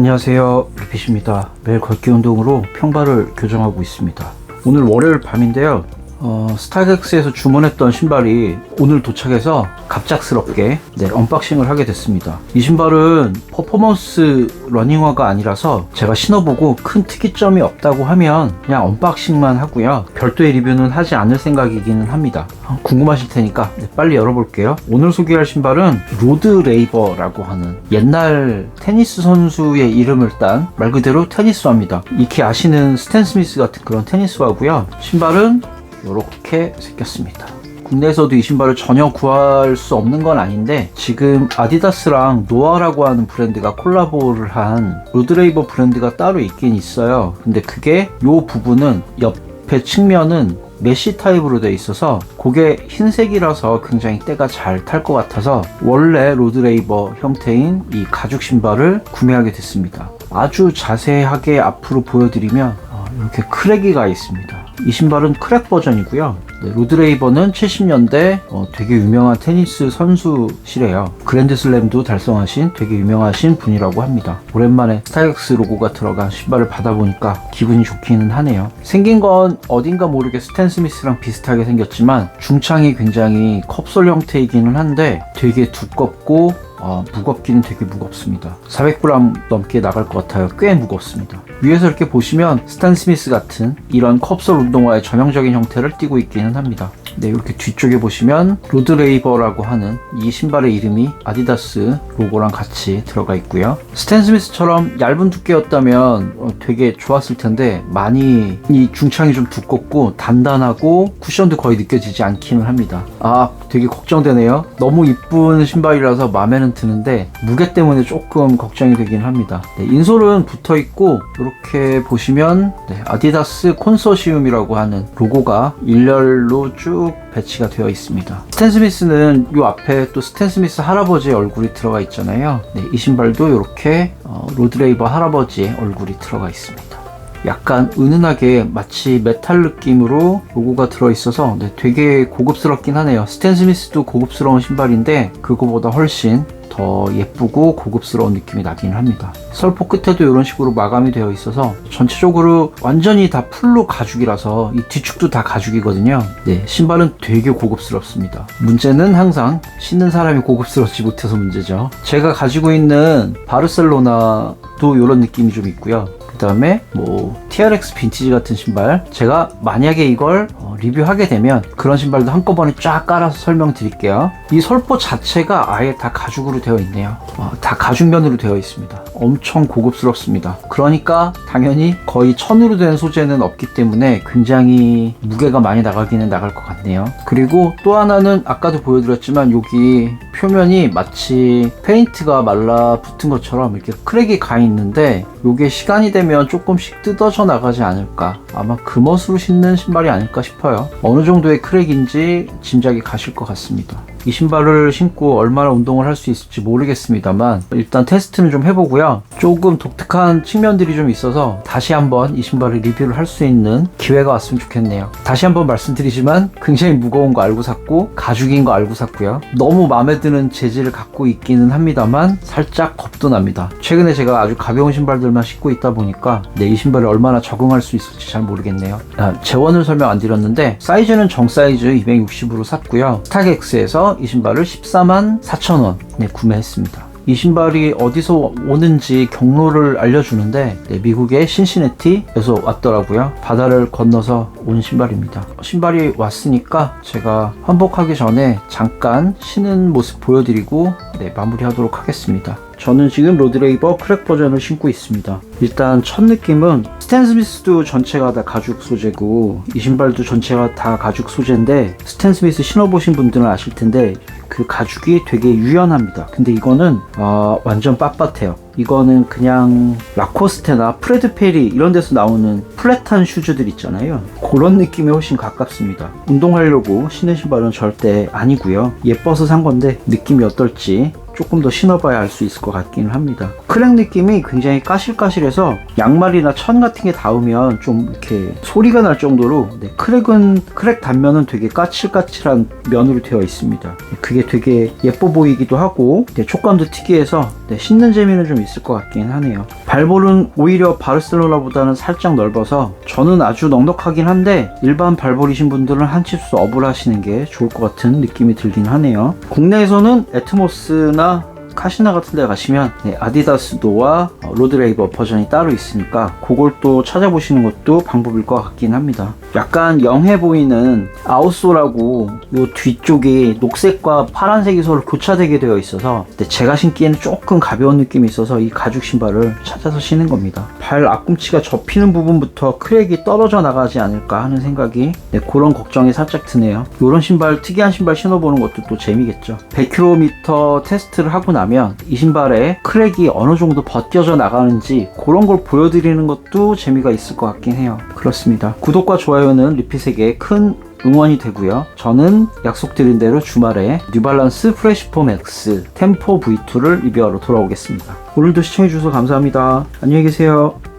안녕하세요. 리핏입니다. 매일 걷기 운동으로 평발을 교정하고 있습니다. 오늘 월요일 밤인데요 어, 스타렉스에서 주문했던 신발이 오늘 도착해서 갑작스럽게 네, 언박싱을 하게 됐습니다. 이 신발은 퍼포먼스 러닝화가 아니라서 제가 신어보고 큰 특이점이 없다고 하면 그냥 언박싱만 하고요. 별도의 리뷰는 하지 않을 생각이기는 합니다. 어, 궁금하실 테니까 네, 빨리 열어볼게요. 오늘 소개할 신발은 로드 레이버라고 하는 옛날 테니스 선수의 이름을 딴 말 그대로 테니스화입니다. 익히 아시는 스탠 스미스 같은 그런 테니스화고요. 신발은 이렇게 생겼습니다. 국내에서도 이 신발을 전혀 구할 수 없는 건 아닌데 지금 아디다스랑 노아라고 하는 브랜드가 콜라보를 한 로드레이버 브랜드가 따로 있긴 있어요. 근데 그게 이 부분은 옆에 측면은 메쉬 타입으로 되어 있어서 그게 흰색이라서 굉장히 때가 잘 탈 것 같아서 원래 로드레이버 형태인 이 가죽 신발을 구매하게 됐습니다. 아주 자세하게 앞으로 보여드리면 어, 이렇게 크랙이가 있습니다 이 신발은 크랙 버전이고요. 네, 로드레이버는 70년대 어, 되게 유명한 테니스 선수시래요. 그랜드슬램도 달성하신 되게 유명하신 분이라고 합니다. 오랜만에 스타렉스 로고가 들어간 신발을 받아보니까 기분이 좋기는 하네요. 생긴 건 어딘가 모르게 스탠 스미스랑 비슷하게 생겼지만 중창이 굉장히 컵솔 형태이기는 한데 되게 두껍고 어, 무겁기는 되게 무겁습니다. 400g 넘게 나갈 것 같아요. 꽤 무겁습니다. 위에서 이렇게 보시면 스탄 스미스 같은 이런 컵솔 운동화의 전형적인 형태를 띠고 있기는 합니다. 네, 이렇게 뒤쪽에 보시면 로드레이버라고 하는 이 신발의 이름이 아디다스 로고랑 같이 들어가 있고요. 스탠 스미스처럼 얇은 두께였다면 어, 되게 좋았을 텐데 많이 이 중창이 좀 두껍고 단단하고 쿠션도 거의 느껴지지 않기는 합니다. 아, 되게 걱정되네요. 너무 이쁜 신발이라서 마음에는 드는데 무게 때문에 조금 걱정이 되긴 합니다. 네, 인솔은 붙어 있고 이렇게 보시면 네, 아디다스 콘소시움이라고 하는 로고가 일렬로 쭉 배치가 되어 있습니다. 스탠 스미스는 이 앞에 또 스탠 스미스 할아버지의 얼굴이 들어가 있잖아요. 네, 이 신발도 이렇게 어, 로드레이버 할아버지의 얼굴이 들어가 있습니다. 약간 은은하게 마치 메탈 느낌으로 로고가 들어있어서 네, 되게 고급스럽긴 하네요. 스탠 스미스도 고급스러운 신발인데 그거보다 훨씬 더 예쁘고 고급스러운 느낌이 나긴 합니다. 설포 끝에도 이런 식으로 마감이 되어 있어서 전체적으로 완전히 다 풀로 가죽이라서 이 뒤축도 다 가죽이거든요. 네, 신발은 되게 고급스럽습니다. 문제는 항상 신는 사람이 고급스럽지 못해서 문제죠. 제가 가지고 있는 바르셀로나도 이런 느낌이 좀 있고요. 그 다음에 뭐 TRX 빈티지 같은 신발. 제가 만약에 이걸 어, 리뷰하게 되면 그런 신발도 한꺼번에 쫙 깔아서 설명드릴게요. 이 설포 자체가 아예 다 가죽으로 되어 있네요. 어, 다 가죽면으로 되어 있습니다. 엄청 고급스럽습니다. 그러니까 당연히 거의 천으로 된 소재는 없기 때문에 굉장히 무게가 많이 나가기는 나갈 것 같네요. 그리고 또 하나는 아까도 보여드렸지만 여기 표면이 마치 페인트가 말라 붙은 것처럼 이렇게 크랙이 가 있는데 이게 시간이 되면 조금씩 뜯어져 나가지 않을까. 아마 그 멋으로 신는 신발이 아닐까 싶어요. 어느 정도의 크랙인지 짐작이 가실 것 같습니다 이 신발을 신고 얼마나 운동을 할 수 있을지 모르겠습니다만 일단 테스트는 좀 해보고요. 조금 독특한 측면들이 좀 있어서 다시 한번 이 신발을 리뷰를 할 수 있는 기회가 왔으면 좋겠네요. 다시 한번 말씀드리지만 굉장히 무거운 거 알고 샀고 가죽인 거 알고 샀고요. 너무 마음에 드는 재질을 갖고 있기는 합니다만 살짝 겁도 납니다. 최근에 제가 아주 가벼운 신발들만 신고 있다 보니까 네, 이 신발을 얼마나 적응할 수 있을지 잘 모르겠네요. 아, 재원을 설명 안 드렸는데 사이즈는 정 사이즈 260으로 샀고요. 스타렉스에서 이 신발을 14만 4천원에 구매했습니다. 이 신발이 어디서 오는지 경로를 알려주는데 네, 미국의 신시내티에서 왔더라고요. 바다를 건너서 온 신발입니다. 신발이 왔으니까 제가 환복하기 전에 잠깐 신은 모습 보여드리고 네, 마무리하도록 하겠습니다. 저는 지금 로드레이버 크랙 버전을 신고 있습니다. 일단 첫 느낌은 스탠 스미스도 전체가 다 가죽 소재고 이 신발도 전체가 다 가죽 소재인데 스탠 스미스 신어보신 분들은 아실 텐데 그 가죽이 되게 유연합니다. 근데 이거는 어, 완전 빳빳해요. 이거는 그냥 라코스테나 프레드 페리 이런 데서 나오는 플랫한 슈즈들 있잖아요. 그런 느낌에 훨씬 가깝습니다. 운동하려고 신는 신발은 절대 아니고요. 예뻐서 산 건데 느낌이 어떨지 조금 더 신어봐야 알 수 있을 것 같기는 합니다. 크랙 느낌이 굉장히 까실까실해서 양말이나 천 같은 게 닿으면 좀 이렇게 소리가 날 정도로 네, 크랙은 크랙 단면은 되게 까칠까칠한 면으로 되어 있습니다. 네, 그게 되게 예뻐 보이기도 하고 네, 촉감도 특이해서 네, 신는 재미는 좀 있을 것 같긴 하네요. 발볼은 오히려 바르셀로나보다는 살짝 넓어서 저는 아주 넉넉하긴 한데 일반 발볼이신 분들은 한 치수 업을 하시는 게 좋을 것 같은 느낌이 들긴 하네요. 국내에서는 에트모스나 감사합니다. 카시나 같은 데 가시면 네, 아디다스도와 어, 로드레이버 버전이 따로 있으니까 그걸 또 찾아보시는 것도 방법일 것 같긴 합니다. 약간 영해 보이는 아웃솔하고 요 뒤쪽이 녹색과 파란색이 서로 교차되게 되어 있어서 제가 신기에는 조금 가벼운 느낌이 있어서 이 가죽 신발을 찾아서 신는 겁니다. 발 앞꿈치가 접히는 부분부터 크랙이 떨어져 나가지 않을까 하는 생각이 네, 그런 걱정이 살짝 드네요. 이런 신발 특이한 신발 신어보는 것도 또 재미겠죠. 100km 테스트를 하고 나면 이 신발에 크랙이 어느 정도 벗겨져 나가는지 그런 걸 보여드리는 것도 재미가 있을 것 같긴 해요. 그렇습니다. 구독과 좋아요는 리핏에게 큰 응원이 되고요. 저는 약속드린 대로 주말에 뉴발란스 프레시폼 X 템포 V2를 리뷰하러 돌아오겠습니다. 오늘도 시청해주셔서 감사합니다. 안녕히 계세요.